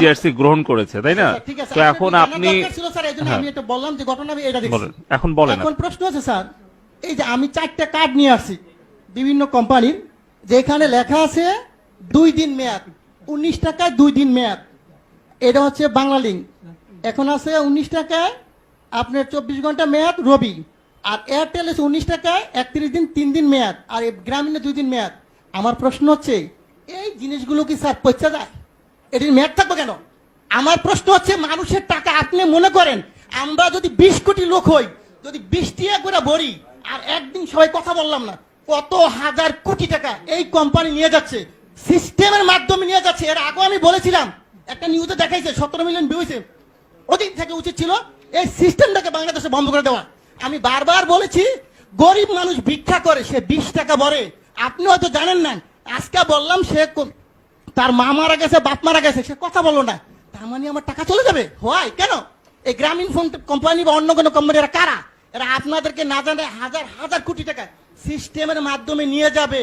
TRC গ্রহণ করেছে তাই না? তো এখন আপনি হ্যাঁ। আমি এটা বললাম যে ঘটনা আমি এটা দেখছি। এখন বলেন এখন প্রশ্ন আছে স্যার এই যে আমি চারটা কার্ড নিয়ে আসছি বিভিন্ন কোম্পানির যেখানে লেখা আছে দুই দিন মেয়াদ উনিশ টাকায় দুই দিন মেয়াদ। এটা হচ্ছে বাংলা লিঙ্ক এখন আছে উনিশ টাকায় আপনার চব্বিশ ঘণ্টা মেয়াদ রবি। আর এয়ারটেল আছে উনিশ টাকায় একত্রিশ দিন তিন দিন মেয়াদ। আর গ্রামীণে দুই দিন মেয়াদ। আমার প্রশ্ন হচ্ছে এই জিনিসগুলো কি স্যার পচা যায়? এটির মেয়াদ থাকবে কেন? আমার প্রশ্ন হচ্ছে, মানুষের টাকা আপনি মনে করেন, আমরা যদি বিশ কোটি লোক হই, যদি বিশ টিয়া করে ভরি, আর একদিন সবাই কথা বললাম না, কত হাজার কোটি টাকা এই কোম্পানি নিয়ে যাচ্ছে সিস্টেমের মাধ্যমে নিয়ে যাচ্ছে। এর আগেও আমি বলেছিলাম, একটা নিউজে দেখাইছে, সতেরো মিলিয়ন ভিউ হয়েছে থেকে উচিত ছিল এই সিস্টেমটাকে বাংলাদেশে বন্ধ করে দেওয়া। আমি বারবার বলেছি, গরিব মানুষ ভিক্ষা করে, সে বিশ টাকা ভরে। আপনি হয়তো জানেন না আজকে বললাম সে তার মা মারা গেছে, বাপ মারা গেছে, সে কথা বলল না। তার মানে আমার টাকা চলে যাবে? হয়? কেন? এই গ্রামীণ ফোন কোম্পানি বা অন্য কোনো কোম্পানি এরা কারা? এরা আপনাদেরকে না জানে হাজার হাজার কোটি টাকা সিস্টেমের মাধ্যমে নিয়ে যাবে।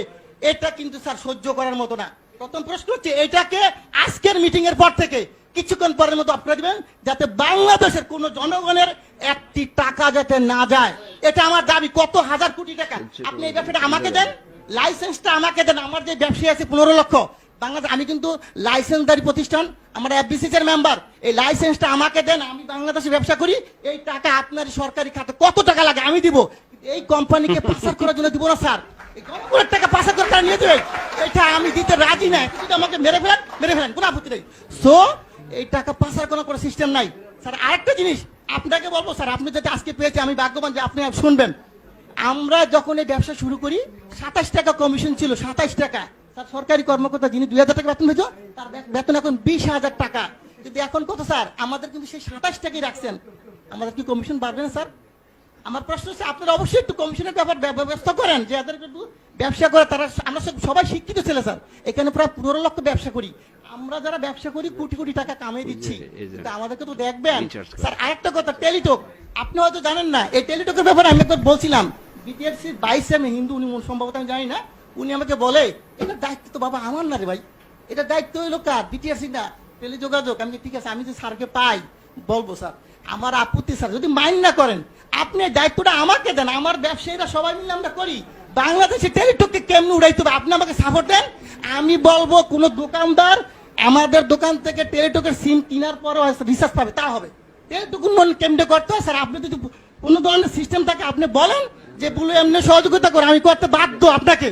এটা কিন্তু স্যার সহ্য করার মতো না। প্রথম প্রশ্ন হচ্ছে, এটাকে আজকের মিটিং এর পর থেকে কিছুক্ষণ পরের মতো আপনারা দিবেন, যাতে বাংলাদেশের কোন জনগণের একটি টাকা যাতে না যায়। এটা আমার দাবি। কত হাজার কোটি টাকা? আপনি এই ব্যবসাটা আমাকে দেন লাইসেন্সটা আমাকে দেন। আমার যে ব্যবসায়ী আছে, পনেরো লক্ষ। বাংলাদেশ আমি কিন্তু লাইসেন্সদারি প্রতিষ্ঠান, আমরা এফবিসিস এর মেম্বার এই লাইসেন্সটা আমাকে দেন, আমি বাংলাদেশে ব্যবসা করি। এই টাকা আপনার সরকারি খাতে কত টাকা লাগে আমি দিব। এই কোম্পানিকে পাচার করার জন্য দিব না, স্যার। জনগণের টাকা পাচার করে তারা নিয়ে দেবে এটা আমি দিতে রাজি নাই। যদি আমাকে মেরে ফেলেন মেরে ফেলেন, কোনো আপত্তি নেই। সো এই টাকা পাচার করার কোনো সিস্টেম নাই। স্যার, আরেকটা জিনিস, আপনাকে বলব, স্যার, আপনি যদি আজকে পেয়েছে আমি ভাগ্যবান যে আপনি শুনবেন। আমরা যখন এই ব্যবসা শুরু করি, সাতাশ টাকা কমিশন ছিল, সাতাশ টাকা। স্যার সরকারি কর্মকর্তা যিনি দুই হাজার টাকা বেতন পেয়েছ তার বেতন এখন বিশ হাজার টাকা। কিন্তু এখন কত স্যার? আমাদের কিন্তু সেই সাতাশ টাকাই রাখছেন। আমাদের কি কমিশন বাড়বে না স্যার? আমার প্রশ্ন হচ্ছে আপনারা অবশ্যই একটু কমিশনের ব্যাপার ব্যবস্থা করেন যে এদের একটু ব্যবসা করে তারা আমরা সবাই শিক্ষিত ছেলে স্যার। এখানে প্রায় পনেরো লক্ষ ব্যবসা করি। আমরা যারা ব্যবসা করি কোটি কোটি টাকা কামিয়ে দিচ্ছি। কিন্তু আমাদেরকে তো দেখবেন। স্যার আরেকটা কথা টেলিটক। আপনি হয়তো জানেন না এই টেলিটকের ব্যাপারে আমি একবার বলছিলাম। বিটিআরসি বাইশ আমি হিন্দু উনি সম্ভবত আমি জানি না। উনি আমাকে বলে এটা দায়িত্ব তো বাবা আমার না রে ভাই। এটা দায়িত্ব হইল কার? বিটিআরসি না। টেলিযোগাযোগ। আমি ঠিক আছে, আমি যে স্যারকে পাই, বলব স্যার। আমার আপত্তি স্যার, যদি মাইন্ড না করেন, আপনি দায়িত্বটা আমাকে দেন। আমার ব্যবসায়ীরা সবাই মিলে আমরা করি। বাংলাদেশে টেলিটককে কেমনে উড়াইতে হবে? আপনি আমাকে সাপোর্ট দেন। আমি বলব, কোনো দোকানদার আমাদের দোকান থেকে টেলিটকের সিম কেনার পরও রিসার্চ পাবে। তা হবে। এটুকু মন কেমনে করতে হয়? স্যার, আপনি যদি কোনো ধরনের সিস্টেম থাকে, আপনি বলেন যে, বলে, এমনি সহযোগিতা করে। আমি করতে বাধ্য আপনাকে।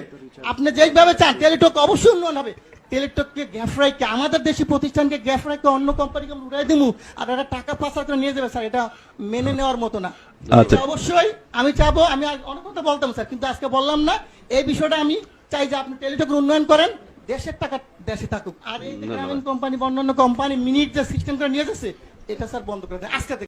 আপনি যেইভাবে চান টেলিটক অবশ্যই উন্নয়ন হবে। টেলিটককে গ্যাফরাইকে আমাদের দেশি প্রতিষ্ঠানকে গ্যাফরাইকে অন্য কোম্পানিকে উড়াই দিমু আর এটা টাকা পাচার করে নিয়ে যাবে স্যার। এটা মেনে নেওয়ার মতো না। আচ্ছা। অবশ্যই আমি চাবো আমি অনেক কথা বলতাম স্যার কিন্তু আজকে বললাম না। এই বিষয়টা আমি চাই যে আপনি টেলিটকের উন্নয়ন করেন দেশের টাকা দেশে থাকুক। আর এই যে গ্রামীণ কোম্পানি বা অন্যান্য কোম্পানি মিনিট যে সিস্টেম করে নিয়ে যাচ্ছে এটা স্যার বন্ধ করে দেন। আজকে